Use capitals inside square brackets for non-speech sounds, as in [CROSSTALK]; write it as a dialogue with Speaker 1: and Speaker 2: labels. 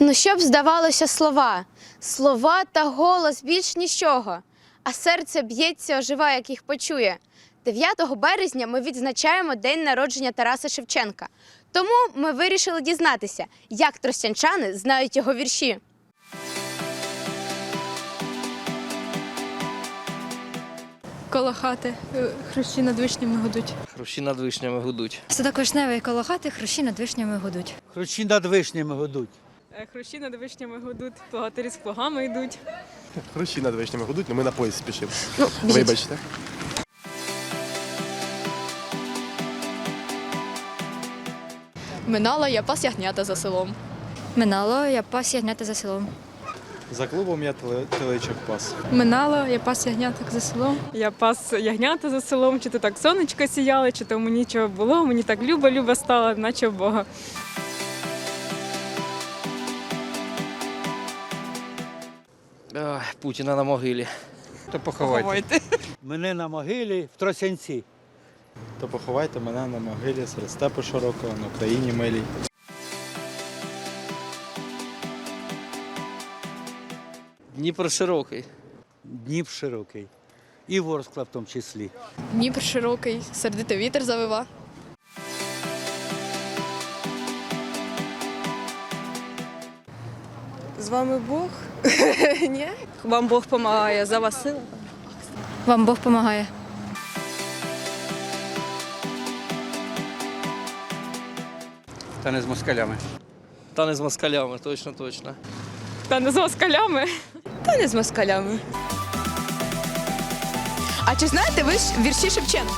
Speaker 1: Ну, щоб здавалося слова, слова та голос більш нічого, а серце б'ється, ожива, як їх почує. 9 березня ми відзначаємо день народження Тараса Шевченка. Тому ми вирішили дізнатися, як тростянчани знають його вірші.
Speaker 2: Коло хати е, хрущі над вишнями гудуть.
Speaker 3: Хрущі над вишнями гудуть.
Speaker 4: Садок вишневий коло хати, хрущі над вишнями гудуть.
Speaker 5: Хрущі над вишнями гудуть.
Speaker 2: Е, Хрущі над вишнями гудуть, плугатирі з плугами йдуть.
Speaker 6: Хрущі над вишнями гудуть, але ми на поїзд спішимо. Вибачте.
Speaker 7: Минала я пас ягнята за селом.
Speaker 4: Минало, я пас ягнята за селом.
Speaker 8: За клубом я телечок пас.
Speaker 2: Минало, я пас ягняток за селом. Я пас ягнята за селом, чи то так сонечко сіяло, чи то мені чого було, мені так люба-люба стала, наче в Бога.
Speaker 3: Ой, Путіна на могилі.
Speaker 8: То поховайте.
Speaker 5: Мене на могилі в Тросянці.
Speaker 8: То поховайте мене на могилі серед степу широкого, на Україні милій.
Speaker 3: Дніпро широкий.
Speaker 5: Дніп широкий. І Ворскла в тому числі.
Speaker 7: Дніпр широкий, сердито вітер завива.
Speaker 9: З вами Бог? [LAUGHS] Ні? Вам Бог допомагає за Васила.
Speaker 4: Вам Бог помагає.
Speaker 5: Та не з москалями.
Speaker 3: Та не з москалями, точно, точно.
Speaker 2: Та не з москалями.
Speaker 9: Та не з москалями.
Speaker 7: А чи знаєте ви ж вірші Шевченка?